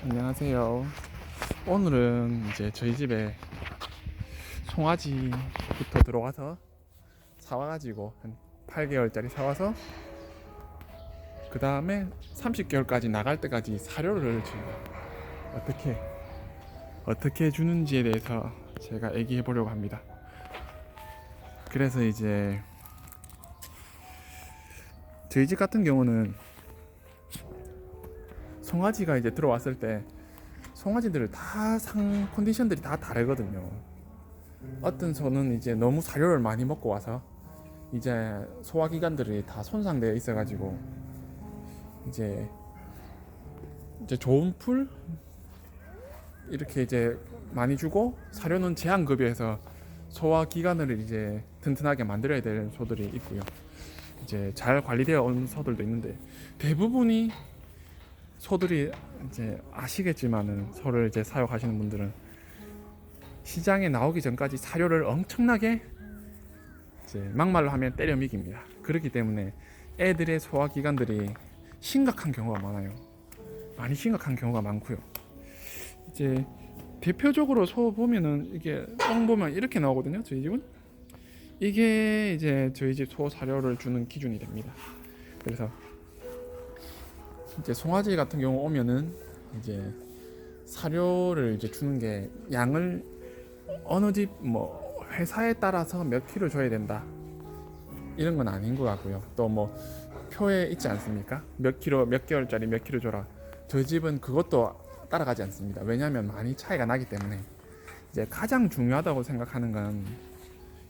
안녕하세요. 오늘은 이제 저희 집에 송아지부터 들어와서 사와가지고 한 8개월짜리 사와서 그 다음에 30개월까지 나갈 때까지 사료를 지금 어떻게 어떻게 주는지에 대해서 제가 얘기해 보려고 합니다. 그래서 이제 저희 집 같은 경우는 송아지가 이제 들어왔을 때 송아지들을 다상 컨디션들이 다 다르거든요. 어떤 소는 이제 너무 사료를 많이 먹고 와서 이제 소화기관들이 다 손상되어 있어가지고 이제 이제 좋은 풀 이렇게 이제 많이 주고 사료는 제한 급여해서 소화 기관을 이제 튼튼하게 만들어야 될 소들이 있고요. 이제 잘 관리되어 온 소들도 있는데 대부분이 소들이 이제 아시겠지만은 소를 이제 사육하시는 분들은 시장에 나오기 전까지 사료를 엄청나게 이제 막말로 하면 때려 미깁니다. 그렇기 때문에 애들의 소화 기관들이 심각한 경우가 많아요. 많이 심각한 경우가 많고요. 이제 대표적으로 소 보면은 이게 똥 보면 이렇게 나오거든요. 저희 집은 이게 이제 저희 집 소 사료를 주는 기준이 됩니다. 그래서 이제 송아지 같은 경우 오면은 이제 사료를 이제 주는 게 양을 어느 집 뭐 회사에 따라서 몇 킬로 줘야 된다 이런 건 아닌 것 같고요. 또 뭐 표에 있지 않습니까? 몇 킬로 몇 개월짜리 몇 킬로 줘라. 저희 집은 그것도 따라가지 않습니다. 왜냐하면 많이 차이가 나기 때문에 이제 가장 중요하다고 생각하는 건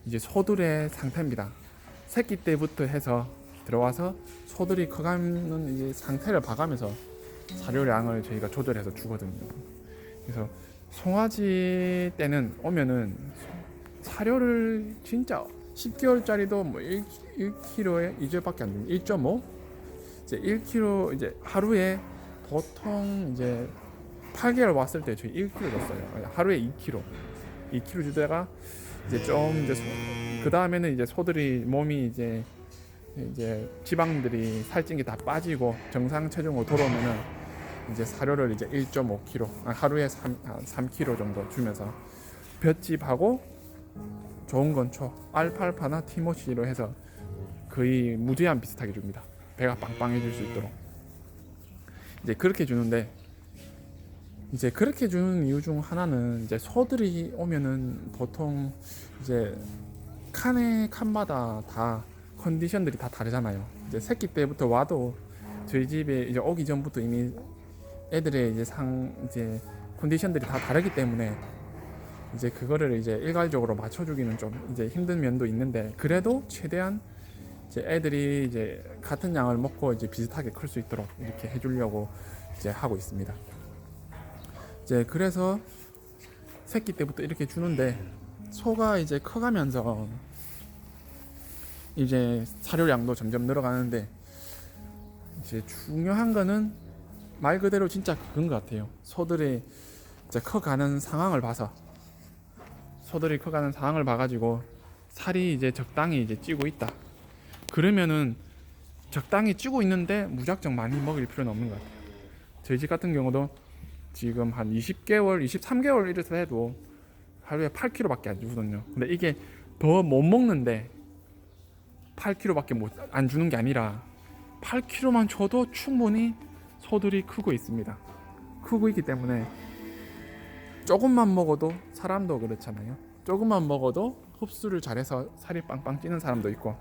이제 소들의 상태입니다. 새끼 때부터 해서 들어와서 소들이 커가는 이제 상태를 봐가면서 사료량을 저희가 조절해서 주거든요. 그래서 송아지 때는 오면은 사료를 진짜 10개월짜리도 뭐 1, 1kg에 2절밖에 안 됩니다. 1.5 이제 1kg 이제 하루에 보통 이제 8개월 왔을 때 저희 1kg 줬어요. 하루에 2kg, 2kg 주다가 이제 좀 이제 그 다음에는 이제 소들이 몸이 이제 이제 지방들이 살찐 게 다 빠지고 정상 체중으로 돌아오면은 이제 사료를 이제 1.5kg 아, 하루에 3, 3kg 정도 주면서 볏짚하고 좋은 건초 알팔파나 티모시로 해서 거의 무제한 비슷하게 줍니다. 배가 빵빵해질 수 있도록 이제 그렇게 주는데 이제 그렇게 주는 이유 중 하나는 이제 소들이 오면은 보통 이제 칸에 칸마다 다 컨디션들이 다 다르잖아요. 이제 새끼 때부터 와도 저희 집에 이제 오기 전부터 이미 애들의 이제 상 이제 컨디션들이 다 다르기 때문에 이제 그거를 이제 일괄적으로 맞춰주기는 좀 이제 힘든 면도 있는데 그래도 최대한 이제 애들이 이제 같은 양을 먹고 이제 비슷하게 클 수 있도록 이렇게 해주려고 이제 하고 있습니다. 이제 그래서 새끼 때부터 이렇게 주는데 소가 이제 커가면서 이제 사료량도 점점 늘어가는데 이제 중요한 거는 말 그대로 진짜 그건 것 같아요. 소들이 이제 커가는 상황을 봐서 소들이 커가는 상황을 봐가지고 살이 이제 적당히 이제 찌고 있다. 그러면은 적당히 찌고 있는데 무작정 많이 먹일 필요는 없는 것 같아요. 저희 집 같은 경우도 지금 한 20개월, 23개월 이래서 해도 하루에 8kg밖에 안 주거든요. 근데 이게 더 못 먹는데 8kg밖에 못 안 주는 게 아니라 8kg만 줘도 충분히 소들이 크고 있습니다. 크고 있기 때문에 조금만 먹어도 사람도 그렇잖아요. 조금만 먹어도 흡수를 잘해서 살이 빵빵 찌는 사람도 있고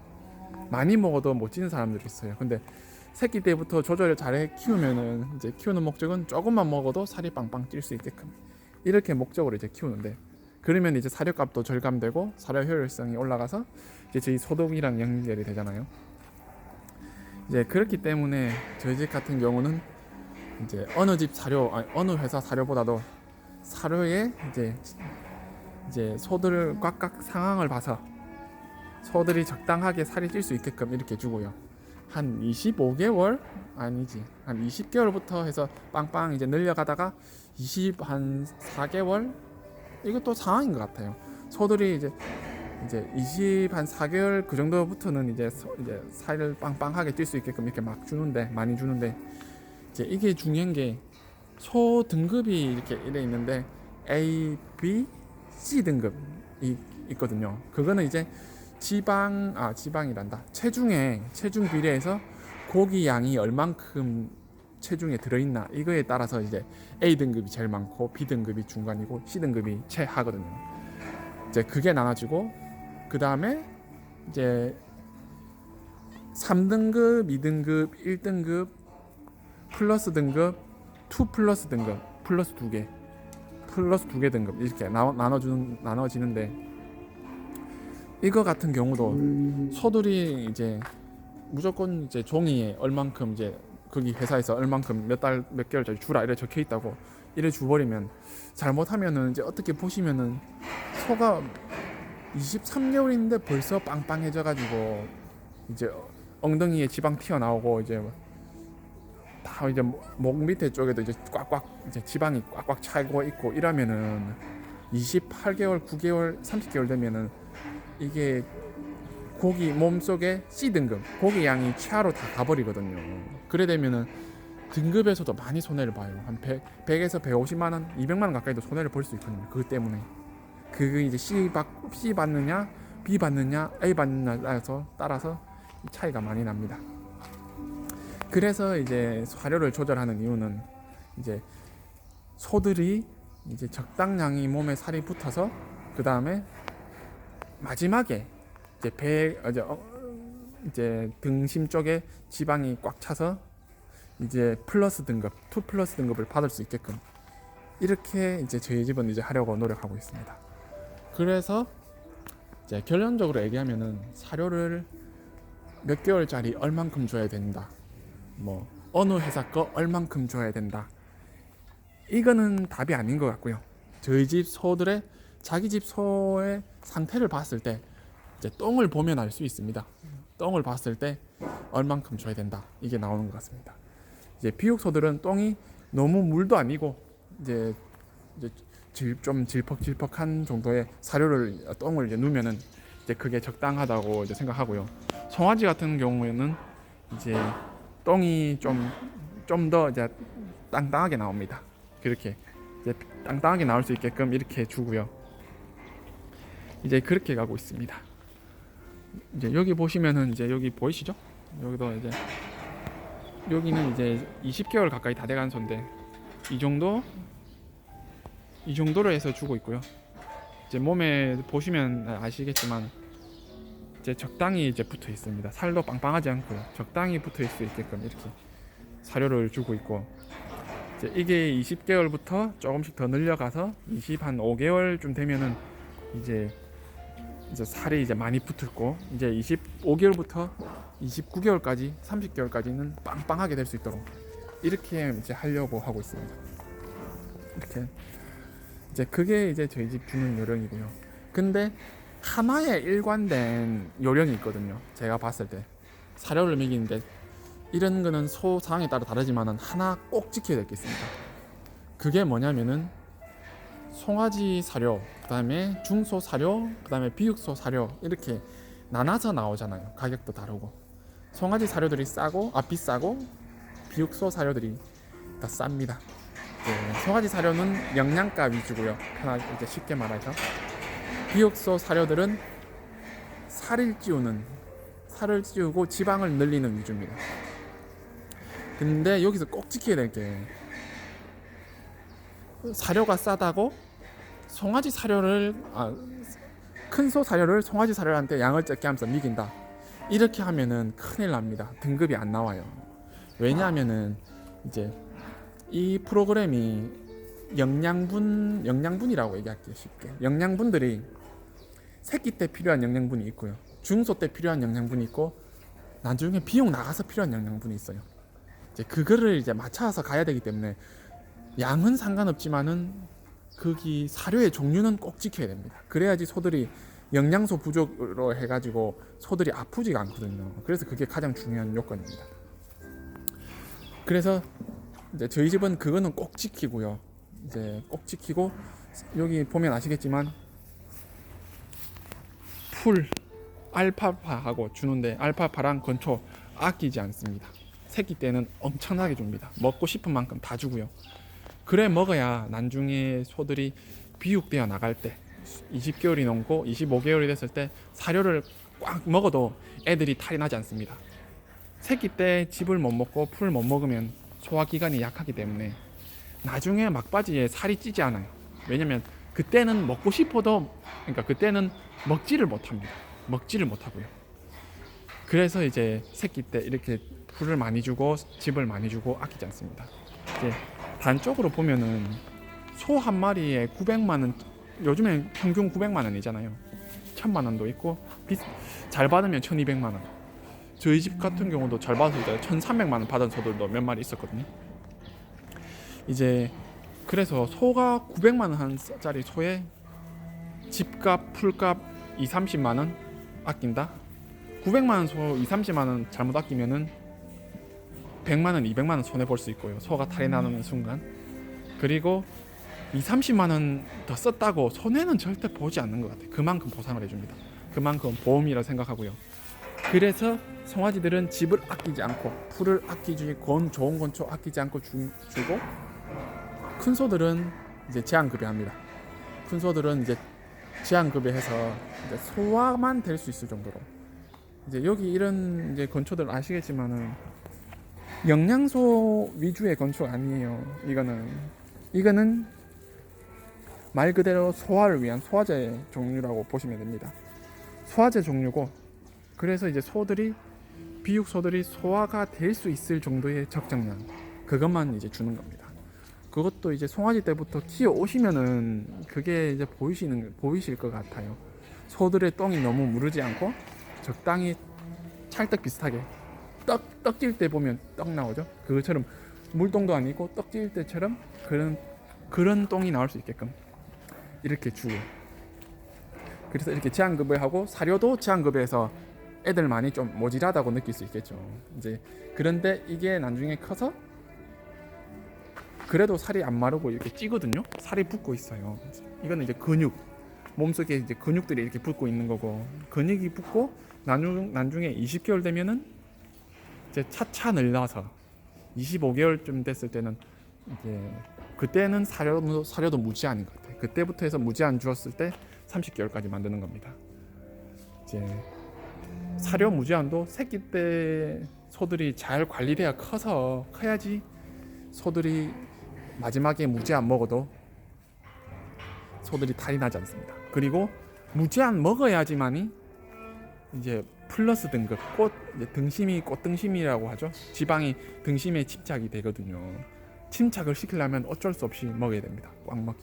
많이 먹어도 못 찌는 사람들이 있어요. 근데 새끼 때부터 조절을 잘해 키우면은 이제 키우는 목적은 조금만 먹어도 살이 빵빵 찔 수 있게끔 이렇게 목적으로 이제 키우는데 그러면 이제 사료값도 절감되고 사료 효율성이 올라가서 이제 저희 소득이랑 연결이 되잖아요. 이제 그렇기 때문에 저희 집 같은 경우는 이제 어느 집 사료 아니 어느 회사 사료보다도 사료에 이제 이제 소들 꽉꽉 상황을 봐서 소들이 적당하게 살이 찔 수 있게끔 이렇게 주고요. 한 25개월 아니지 한 20개월부터 해서 빵빵 이제 늘려가다가 20 한 4개월 이것도 상황인 것 같아요. 소들이 이제 이제 20 한 4개월 그 정도부터는 이제 소, 이제 살을 빵빵하게 뛸 수 있게끔 이렇게 막 주는데 많이 주는데 이제 이게 중요한 게 소 등급이 이렇게 이래 있는데 A, B, C 등급이 있거든요. 그거는 이제 지방 아 지방이란다. 체중에 체중 비례해서 고기 양이 얼만큼 체중에 들어있나 이거에 따라서 이제 A 등급이 제일 많고 B 등급이 중간이고 C 등급이 최하거든요. 이제 그게 나눠지고 그 다음에 이제 3등급, 2등급, 1등급, 플러스 등급, 2 플러스 등급, 플러스 두 개, 플러스 두개 등급 이렇게 나, 나눠 주는 나눠지는데 이거 같은 경우도 소들이 이제 무조건 이제 종이에 얼만큼 이제 거기 회사에서 얼만큼 몇 달 몇 개월짜리 주라 이래 적혀 있다고 이래 줘버리면 잘못하면은 이제 어떻게 보시면은 소가 23개월인데 벌써 빵빵해져 가지고 이제 엉덩이에 지방 튀어나오고 이제 다 이제 목- 목 밑에 쪽에도 이제 꽉꽉 이제 지방이 꽉꽉 차고 있고 이러면은 28개월, 9개월, 30개월 되면은 이게 고기 몸 속에 C 등급 고기 양이 최하로 다 가버리거든요. 그래 되면은 등급에서도 많이 손해를 봐요. 한 100, 100 에서 150만 원, 200만 원 가까이도 손해를 볼 수 있거든요. 그것 때문에 그 이제 C 받 C 받느냐, B 받느냐, A 받느냐 따라서 따라서 이 차이가 많이 납니다. 그래서 이제 사료를 조절하는 이유는 이제 소들이 이제 적당량이 몸에 살이 붙어서 그 다음에 마지막에 이제 배 이제 어, 이제 등심 쪽에 지방이 꽉 차서 이제 플러스 등급, 2 플러스 등급을 받을 수 있게끔 이렇게 이제 저희 집은 이제 하려고 노력하고 있습니다. 그래서 이제 결론적으로 얘기하면은 사료를 몇 개월짜리 얼만큼 줘야 된다. 뭐 어느 회사 거 얼만큼 줘야 된다. 이거는 답이 아닌 것 같고요. 저희 집 소들의 자기 집 소의 상태를 봤을 때 이제 똥을 보면 알 수 있습니다. 똥을 봤을 때 얼만큼 줘야 된다. 이게 나오는 것 같습니다. 이제 비육소들은 똥이 너무 물도 아니고 이제 이제 질, 좀 질퍽질퍽한 정도의 사료를 똥을 이제 누면은 이제 그게 적당하다고 이제 생각하고요. 송아지 같은 경우에는 이제 똥이 좀 좀 더 이제 땅땅하게 나옵니다. 그렇게 이제 땅땅하게 나올 수 있게끔 이렇게 주고요. 이제 그렇게 가고 있습니다. 이제 여기 보시면은 이제 여기 보이시죠? 여기도 이제 여기는 이제 20개월 가까이 다 돼간 소인데 이 정도 이 정도로 해서 주고 있고요. 이제 몸에 보시면 아시겠지만 이제 적당히 이제 붙어 있습니다. 살도 빵빵하지 않고요. 적당히 붙어 있을 수 있게끔 이렇게 사료를 주고 있고 이제 이게 20개월부터 조금씩 더 늘려가서 20 한 5개월쯤 되면은 이제 이제 살이 이제 많이 붙을고 이제 25개월부터 29개월까지 30개월까지는 빵빵하게 될 수 있도록 이렇게 이제 하려고 하고 있습니다. 이렇게 이제 그게 이제 저희 집 주는 요령이고요. 근데 하나의 일관된 요령이 있거든요. 제가 봤을 때 사료를 먹이는데 이런 거는 소 상황에 따라 다르지만은 하나 꼭 지켜야 될 게 있습니다. 그게 뭐냐면은 송아지 사료, 그다음에 중소 사료, 그다음에 비육소 사료 이렇게 나눠서 나오잖아요. 가격도 다르고 송아지 사료들이 싸고 아 비싸고 비육소 사료들이 다 쌉니다. 네, 송아지 사료는 영양가 위주고요. 편하게 이제 쉽게 말해서 비육소 사료들은 살을 찌우는 살을 찌우고 지방을 늘리는 위주입니다. 근데 여기서 꼭 지켜야 될 게 사료가 싸다고 송아지 사료를 아, 큰 소 사료를 송아지 사료한테 양을 적게 하면서 미긴다. 이렇게 하면은 큰일 납니다. 등급이 안 나와요. 왜냐하면은 이제 이 프로그램이 영양분 영양분이라고 얘기할게요 쉽게. 영양분들이 새끼 때 필요한 영양분이 있고요. 중소 때 필요한 영양분이 있고 나중에 비용 나가서 필요한 영양분이 있어요. 이제 그거를 이제 맞춰서 가야 되기 때문에 양은 상관없지만은 거기 사료의 종류는 꼭 지켜야 됩니다. 그래야지 소들이 영양소 부족으로 해가지고 소들이 아프지가 않거든요. 그래서 그게 가장 중요한 요건입니다. 그래서 이제 저희 집은 그거는 꼭 지키고요. 이제 꼭 지키고 여기 보면 아시겠지만 풀 알파파하고 주는데 알파파랑 건초 아끼지 않습니다. 새끼 때는 엄청나게 줍니다. 먹고 싶은 만큼 다 주고요. 그래 먹어야 나중에 소들이 비육되어 나갈 때 20개월이 넘고 25개월이 됐을 때 사료를 꽉 먹어도 애들이 탈이 나지 않습니다. 새끼 때 즙을 못 먹고 풀을 못 먹으면 소화기관이 약하기 때문에 나중에 막바지에 살이 찌지 않아요. 왜냐면 그때는 먹고 싶어도 그러니까 그때는 먹지를 못합니다. 먹지를 못하고요. 그래서 이제 새끼 때 이렇게 풀을 많이 주고 즙을 많이 주고 아끼지 않습니다. 이제 단적으로 보면은 소 한 마리에 900만 원 요즘엔 평균 900만 원이잖아요. 1000만 원도 있고 비, 잘 받으면 1200만 원. 저희 집 같은 경우도 잘 받았을 때 1300만 원 받은 소들도 몇 마리 있었거든요. 이제 그래서 소가 900만 원짜리 소에 집값, 풀값 2, 30만 원 아낀다. 900만 원 소 2, 30만 원 잘못 아끼면은 100만 원, 200만 원 손해 볼 수 있고요. 소가 탈이 나는 순간. 그리고 2, 30만 원 더 썼다고 손해는 절대 보지 않는 것 같아요. 그만큼 보상을 해줍니다. 그만큼 보험이라 생각하고요. 그래서 송아지들은 집을 아끼지 않고 풀을 아끼지 건 좋은 건초 아끼지 않고 주, 주고 큰 소들은 이제 제한급여합니다. 큰 소들은 이제 제한급여해서 이제 소화만 될 수 있을 정도로 이제 여기 이런 이제 건초들 아시겠지만은 영양소 위주의 건초 아니에요. 이거는 이거는 말 그대로 소화를 위한 소화제 종류라고 보시면 됩니다. 소화제 종류고 그래서 이제 소들이 비육 소들이 소화가 될 수 있을 정도의 적정량 그것만 이제 주는 겁니다. 그것도 이제 송아지 때부터 키워 오시면은 그게 이제 보이시는 보이실 것 같아요. 소들의 똥이 너무 무르지 않고 적당히 찰떡 비슷하게 떡 떡질 때 보면 떡 나오죠. 그것처럼 물똥도 아니고 떡질 때처럼 그런 그런 똥이 나올 수 있게끔 이렇게 주고 그래서 이렇게 제한급여하고 사료도 제한급여해서 애들 많이 좀 모질하다고 느낄 수 있겠죠. 이제 그런데 이게 나중에 커서 그래도 살이 안 마르고 이렇게 찌거든요. 살이 붙고 있어요. 이거는 이제 근육 몸속에 이제 근육들이 이렇게 붙고 있는 거고 근육이 붙고 나중 나중에 20개월 되면은 이제 차차 늘려서 25개월쯤 됐을 때는 이제 그때는 사료도 사료도 무제한인 것 같아요. 그때부터 해서 무제한 주었을 때 30개월까지 만드는 겁니다. 이제 사료 무제한도 새끼 때 소들이 잘 관리돼야 커서 커야지 소들이 마지막에 무제한 먹어도 소들이 탈이 나지 않습니다. 그리고 무제한 먹어야지만이 이제 플러스 등급 꽃 등심이 꽃 등심이라고 하죠. 지방이 등심에 침착이 되거든요. 침착을 시키려면 어쩔 수 없이 먹어야 됩니다. 꽉 먹.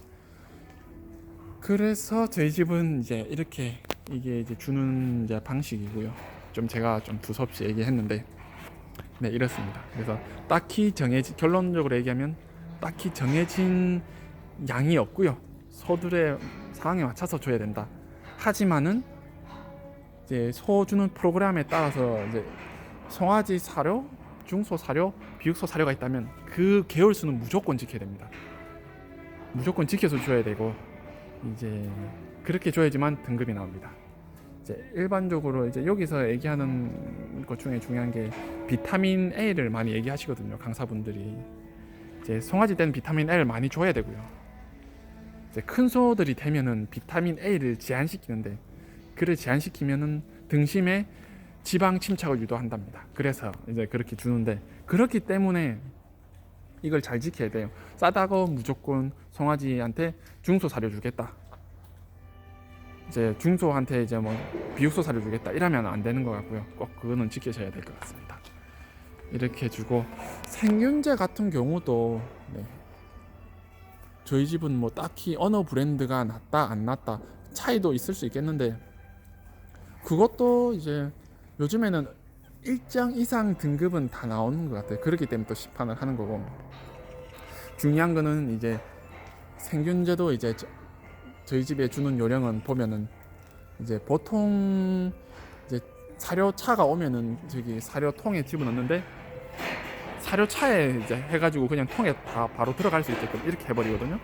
그래서 저희 집은 이제 이렇게 이게 이제 주는 이제 방식이고요. 좀 제가 좀 두섭지 얘기했는데 네 이렇습니다. 그래서 딱히 정해진 결론적으로 얘기하면 딱히 정해진 양이 없고요. 소들의 상황에 맞춰서 줘야 된다. 하지만은 이제 소 주는 프로그램에 따라서 이제 송아지 사료, 중소 사료, 비육소 사료가 있다면 그 개월 수는 무조건 지켜야 됩니다. 무조건 지켜서 줘야 되고 이제 그렇게 줘야지만 등급이 나옵니다. 이제 일반적으로 이제 여기서 얘기하는 것 중에 중요한 게 비타민 A를 많이 얘기하시거든요. 강사분들이 이제 송아지 때는 비타민 A를 많이 줘야 되고요. 이제 큰 소들이 되면은 비타민 A를 제한시키는데 그를 제한시키면은 등심에 지방 침착을 유도한답니다. 그래서 이제 그렇게 주는데 그렇기 때문에 이걸 잘 지켜야 돼요. 싸다고 무조건 송아지한테 중소 사료 주겠다. 이제 중소한테 이제 뭐 비육소 사료 주겠다 이러면 안 되는 것 같고요. 꼭 그거는 지켜셔야 될 것 같습니다. 이렇게 주고 생균제 같은 경우도 네. 저희 집은 뭐 딱히 어느 브랜드가 낫다 안 낫다 차이도 있을 수 있겠는데 그것도 이제 요즘에는 일정 이상 등급은 다 나오는 것 같아요. 그렇기 때문에 또 시판을 하는 거고 중요한 거는 이제 생균제도 이제 저, 저희 집에 주는 요령은 보면은 이제 보통 이제 사료차가 오면은 저기 사료통에 집어넣는데 사료차에 이제 해가지고 그냥 통에 다 바로 들어갈 수 있게끔 이렇게 해버리거든요.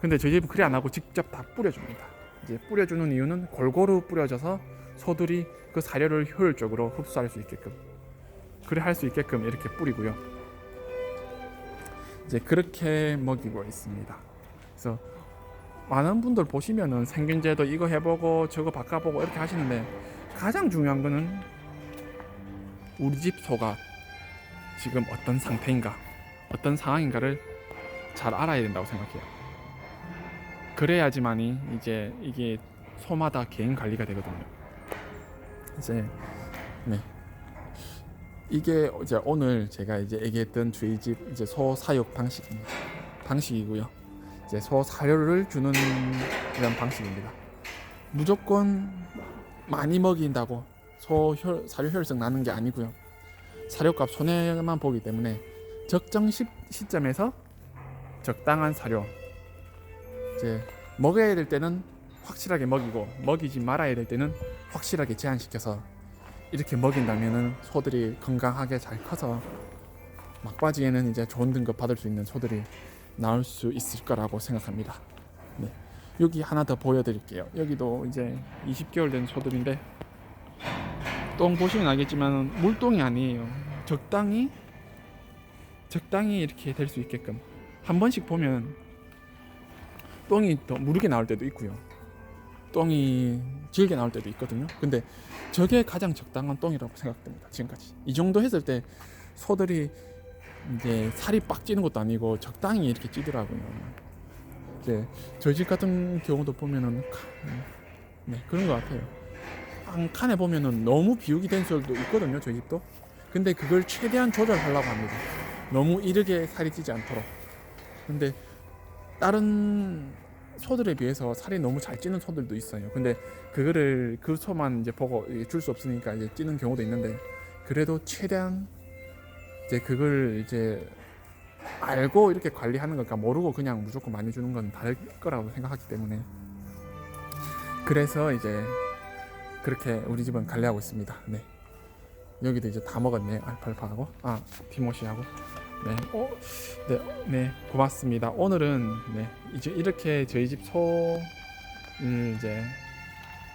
근데 저희 집은 그래 안 하고 직접 다 뿌려줍니다. 이제 뿌려주는 이유는 골고루 뿌려져서 소들이 그 사료를 효율적으로 흡수할 수 있게끔 그래 할 수 있게끔 이렇게 뿌리고요. 이제 그렇게 먹이고 있습니다. 그래서 많은 분들 보시면은 생균제도 이거 해보고 저거 바꿔보고 이렇게 하시는데 가장 중요한 거는 우리 집 소가 지금 어떤 상태인가, 어떤 상황인가를 잘 알아야 된다고 생각해요. 그래야지만이 이제 이게 소마다 개인 관리가 되거든요. 이제 네 이게 이제 오늘 제가 이제 얘기했던 저희 집 이제 소 사육 방식입니다. 방식이고요. 이제 소 사료를 주는 이런 방식입니다. 무조건 많이 먹인다고 소 혈, 사료 혈색 나는 게 아니고요. 사료값 손해만 보기 때문에 적정 시, 시점에서 적당한 사료 이제 먹어야 될 때는 확실하게 먹이고 먹이지 말아야 될 때는 확실하게 제한시켜서 이렇게 먹인다면은 소들이 건강하게 잘 커서 막바지에는 이제 좋은 등급 받을 수 있는 소들이 나올 수 있을 거라고 생각합니다. 네. 여기 하나 더 보여드릴게요. 여기도 이제 20개월 된 소들인데 똥 보시면 알겠지만 물똥이 아니에요. 적당히 적당히 이렇게 될 수 있게끔 한 번씩 보면 똥이 더 무르게 나올 때도 있고요. 똥이 질게 나올 때도 있거든요. 근데 저게 가장 적당한 똥이라고 생각됩니다. 지금까지 이 정도 했을 때 소들이 이제 살이 빡 찌는 것도 아니고 적당히 이렇게 찌더라고요. 이제 저희 집 같은 경우도 보면은 카- 네 그런 것 같아요. 한 칸에 보면은 너무 비우기 된 소들도 있거든요. 저희 집도. 근데 그걸 최대한 조절하려고 합니다. 너무 이르게 살이 찌지 않도록. 근데 다른 소들에 비해서 살이 너무 잘 찌는 소들도 있어요. 근데 그거를 그 소만 이제 보고 줄 수 없으니까 이제 찌는 경우도 있는데 그래도 최대한 이제 그걸 이제 알고 이렇게 관리하는 걸까 모르고 그냥 무조건 많이 주는 건 다를 거라고 생각하기 때문에 그래서 이제 그렇게 우리 집은 관리하고 있습니다. 네. 여기도 이제 다 먹었네. 알팔파하고 아 티모시하고 네. 어, 네, 네, 고맙습니다. 오늘은 네, 이제 이렇게 저희 집 소를 이제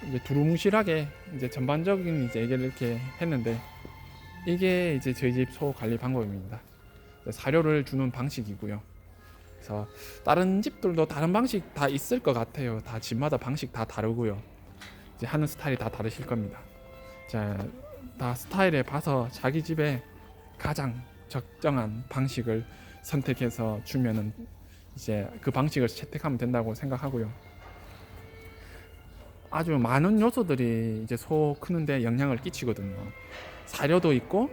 이제 두루뭉실하게 이제 전반적인 이제 얘기를 이렇게 했는데 이게 이제 저희 집 소 관리 방법입니다. 사료를 주는 방식이고요. 그래서 다른 집들도 다른 방식 다 있을 것 같아요. 다 집마다 방식 다 다르고요. 이제 하는 스타일이 다 다르실 겁니다. 자, 다 스타일에 봐서 자기 집에 가장 적정한 방식을 선택해서 주면은 이제 그 방식을 채택하면 된다고 생각하고요. 아주 많은 요소들이 이제 소 크는데 영향을 끼치거든요. 사료도 있고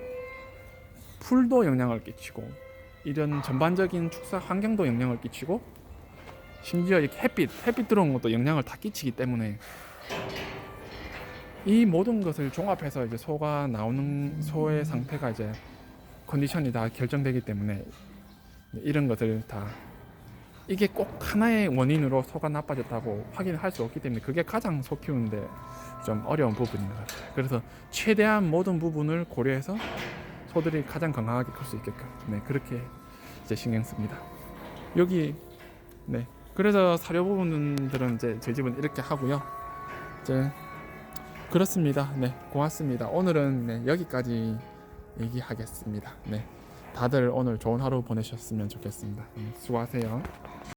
풀도 영향을 끼치고 이런 전반적인 축사 환경도 영향을 끼치고 심지어 이렇게 햇빛 햇빛 들어오는 것도 영향을 다 끼치기 때문에 이 모든 것을 종합해서 이제 소가 나오는 소의 상태가 이제 컨디션이 다 결정되기 때문에 이런 것을 다 이게 꼭 하나의 원인으로 소가 나빠졌다고 확인을 할수 없기 때문에 그게 가장 소 키우는데 좀 어려운 부분인 것 같아요. 그래서 최대한 모든 부분을 고려해서 소들이 가장 건강하게 클 수 있게끔 네 그렇게 이제 신경 씁니다. 여기 네 그래서 사료 부분들은 이제 저희 집은 이렇게 하고요. 이제 그렇습니다. 네 고맙습니다. 오늘은 네, 여기까지 얘기하겠습니다. 네 다들 오늘 좋은 하루 보내셨으면 좋겠습니다. 네, 수고하세요.